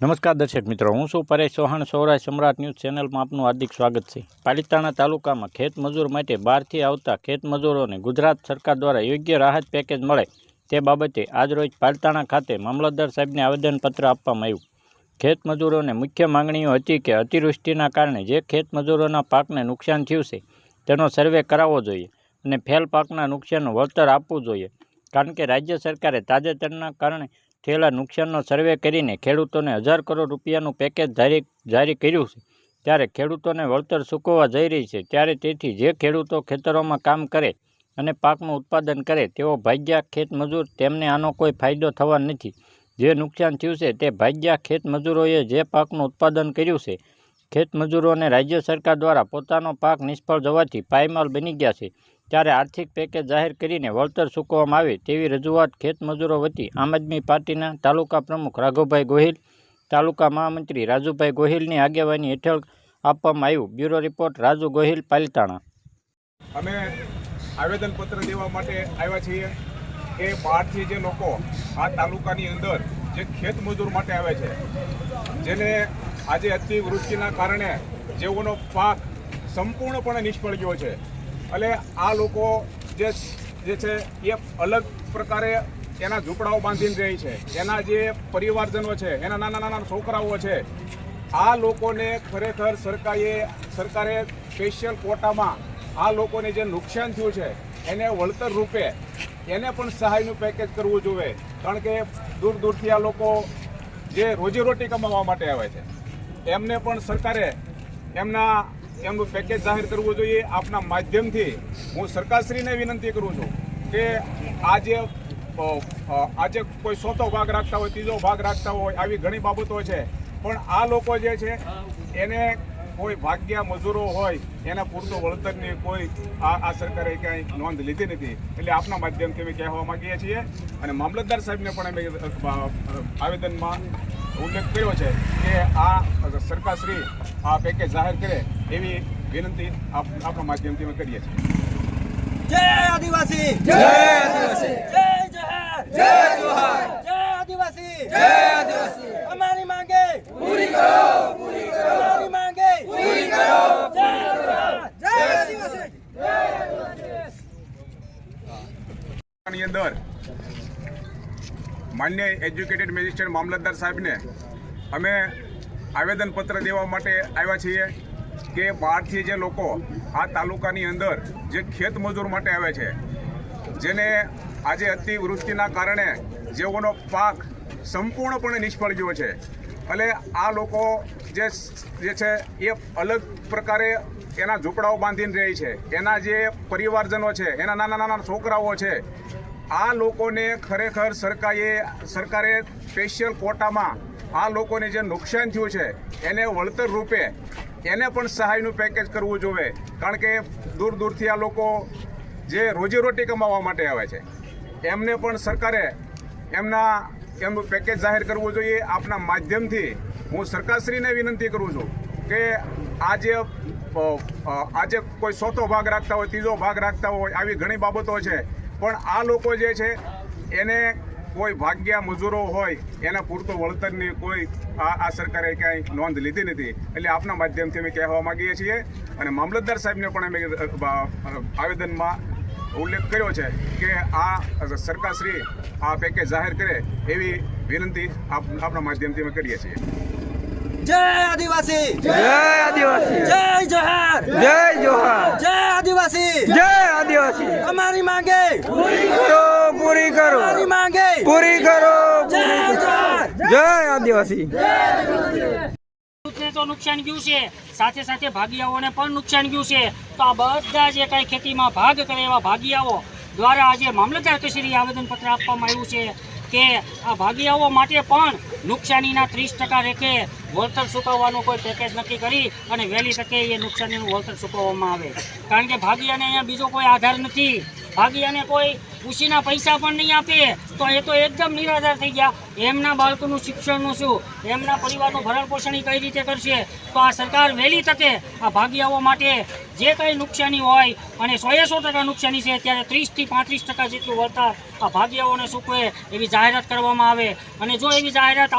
નમસ્કાર દર્શક મિત્રો, હું છું પરેશ ચૌહાણ, સૌરાષ્ટ્ર સમ્રાટ ન્યૂઝ ચેનલમાં આપનું હાર્દિક સ્વાગત છે. પાલિતાણા તાલુકામાં ખેતમજૂર માટે બહારથી આવતા ખેતમજૂરોને ગુજરાત સરકાર દ્વારા યોગ્ય રાહત પેકેજ મળે તે બાબતે આજરોજ પાલિતાણા ખાતે મામલતદાર સાહેબને આવેદનપત્ર આપવામાં આવ્યું. ખેતમજૂરોને મુખ્ય માંગણીઓ હતી કે અતિવૃષ્ટિના કારણે જે ખેતમજૂરોના પાકને નુકસાન થયું છે, તેનો સર્વે કરાવવો જોઈએ અને ફેલ પાકના નુકસાનનું વળતર આપવું જોઈએ. કારણ કે રાજ્ય સરકારે તાજેતરના કારણે થયેલા નુકસાનનો સર્વે કરીને ખેડૂતોને હજાર કરોડ રૂપિયાનું પેકેજ જારી જારી કર્યું છે. ત્યારે ખેડૂતોને વળતર ચૂકવવા જઈ રહી છે. ત્યારે તેથી જે ખેડૂતો ખેતરોમાં કામ કરે અને પાકનું ઉત્પાદન કરે, તેઓ ભાગ્યા ખેતમજૂર તેમને આનો કોઈ ફાયદો થવા નથી. જે નુકસાન થયું છે તે ભાગ્યા ખેતમજૂરોએ જે પાકનું ઉત્પાદન કર્યું છે ખેતમજૂરોને રાજ્ય સરકાર દ્વારા પોતાનો પાક નિષ્ફળ જવાથી પાયમાલ બની ગયા છે. ત્યારે આર્થિક પેકેજ જાહેર કરીને વળતર ચૂકવવામાં આવે તેવી રજૂઆત ખેતમજૂરો વતી આમ આદમી પાર્ટીના તાલુકા પ્રમુખ રાઘવભાઈ ગોહિલ, તાલુકા મહામંત્રી રાજુભાઈ ગોહિલની આગેવાની હેઠળ આપવામાં આવ્યું. Bureau report, Raju Gohil, Palitana. અમે આવેદનપત્ર દેવા માટે આવ્યા છીએ કે બહારથી જે લોકો આ તાલુકાની અંદર જે ખેતમજૂર માટે આવે છે, જેને આજે અતિવૃષ્ટિના કારણે જેઓનો પાક સંપૂર્ણપણે નિષ્ફળ ગયો છે એટલે આ લોકો જે જે છે, એ અલગ પ્રકારે એના ઝૂંપડાઓ બાંધીને રહે છે. એના જે પરિવારજનો છે, એના નાના નાના છોકરાઓ છે, આ લોકોને ખરેખર સરકારે સરકારે સ્પેશિયલ કોટામાં આ લોકોને જે નુકસાન થયું છે, એને વળતર રૂપે એને પણ સહાયનું પેકેજ કરવું જોઈએ. કારણ કે દૂર દૂરથી આ લોકો જે રોજીરોટી કમાવા માટે આવે છે, એમને પણ સરકારે એમના એમનું પેકેજ જાહેર કરવું જોઈએ. આપના માધ્યમથી હું સરકારશ્રીને વિનંતી કરું છું કે આજે આજે કોઈ સોતો ભાગ રાખતા હોય, ત્રીજો ભાગ રાખતા હોય, આવી ઘણી બાબતો છે. પણ આ લોકો જે છે, એને કોઈ ભાગ્યા મજૂરો હોય, એના પૂરતું વળતરની કોઈ આ આ સરકારે ક્યાંય નોંધ લીધી નથી. એટલે આપના માધ્યમથી અમે કહેવા માગીએ છીએ અને મામલતદાર સાહેબને પણ અમે આવેદનમાં ઉલ્લેખ કર્યો છે કે આ સરકારશ્રી આ પેકેજ જાહેર કરે એવી વિનંતી આપ- આપણા માધ્યમથી અમે કરીએ છીએ. જય આદિવાસી! જય આદિવાસી! જય જય જય જોહાર જય આદિવાસી! જય આદિવાસી! અમારી માંગે! પૂરી કરો પૂરી કરો! અમારી માંગે! પૂરી કરો જય જોહાર જય આદિવાસી! ની અંદર માન્ય એજ્યુકેટેડ મેજિસ્ટ્રેટ મામલતદાર સાહેબને અમે આવેદનપત્ર દેવા માટે આવ્યા છીએ. કે બહારથી જે લોકો આ તાલુકાની અંદર જે ખેત મજૂર માટે આવે છે, જેને આજે અતિવૃષ્ટિના કારણે જેઓનો પાક સંપૂર્ણપણે નિષ્ફળ ગયો છે, એટલે આ લોકો જે જે છે એ અલગ પ્રકારે એના ઝૂંપડાઓ બાંધીને રહે છે, એના જે પરિવારજનો છે, એના નાના નાના છોકરાઓ છે, આ લોકોને ખરેખર સરકારે સરકારે સ્પેશિયલ કોટામાં આ લોકોને જે નુકસાન થયું છે, એને વળતર રૂપે એને પણ સહાયનું પેકેજ કરવું જોઈએ કારણ કે દૂર દૂરથી આ લોકો જે રોજીરોટી કમાવા માટે આવે છે, એમને પણ સરકારે એમના એમનું પેકેજ જાહેર કરવું જોઈએ. આપના માધ્યમથી હું સરકારશ્રીને વિનંતી કરું છું કે આજે આજે કોઈ ચોથો ભાગ રાખતા હોય, ત્રીજો ભાગ રાખતા હોય, આવી ઘણી બાબતો છે. પણ આ લોકો જે છે, એને કોઈ ભાગ્યા મજૂરો હોય એના પૂરતું વળતરની કોઈ આ આ સરકારે ક્યાંય નોંધ લીધી નથી. એટલે આપના માધ્યમથી અમે કહેવા માંગીએ છીએ અને મામલતદાર સાહેબને પણ અમે આવેદનમાં ઉલ્લેખ કર્યો છે કે આ સરકારશ્રી આ પેકેજ જાહેર કરે એવી વિનંતી આપ આપણા માધ્યમથી અમે કરીએ છીએ. જય આદિવાસી! જય આદિવાસી! જય જોહાર જય જોહાર જય આદિવાસી જય આદિવાસી અમારી માંગે પૂરી કરો પૂરી કરો અમારી માંગે પૂરી કરો જય આદિવાસી. ખેડૂતને તો નુકસાન ગયું છે. સાથે સાથે ભાગીયાઓને પણ નુકસાન ગયું છે. તો આ બધા જે કાંઈ ખેતીમાં ભાગ કરે એવા ભાગીયાઓ દ્વારા આજે મામલતદાર કચેરીએ આવેદનપત્ર આપવામાં આવ્યું છે કે આ ભાગીયાઓ માટે પણ નુકસાનીના ત્રીસ ટકા રેખે વળતર ચૂકવવાનું કોઈ પેકેજ નક્કી કરી અને વહેલી તકે એ નુકસાનીનું વળતર ચૂકવવામાં આવે. કારણ કે ભાગીયાને અહીંયા બીજો કોઈ આધાર નથી. ભાગીયાને કોઈ ખુશીના પૈસા પણ નહીં આપે, તો એ તો એકદમ નિરાધાર થઈ ગયા. એમના બાળકોનું શિક્ષણનું શું? એમના પરિવારનું ભરણ પોષણ કઈ રીતે કરશે? તો આ સરકાર વહેલી તકે આ ભાગીયાઓ માટે જે કંઈ નુકસાની હોય, અને સોએ સો ટકા નુકસાની છે, ત્યારે ત્રીસથી પાંત્રીસ ટકા જેટલું વળતર આ ભાગીયાઓને સૂકવે એવી જાહેરાત કરવામાં આવે. અને જો એવી જાહેરાત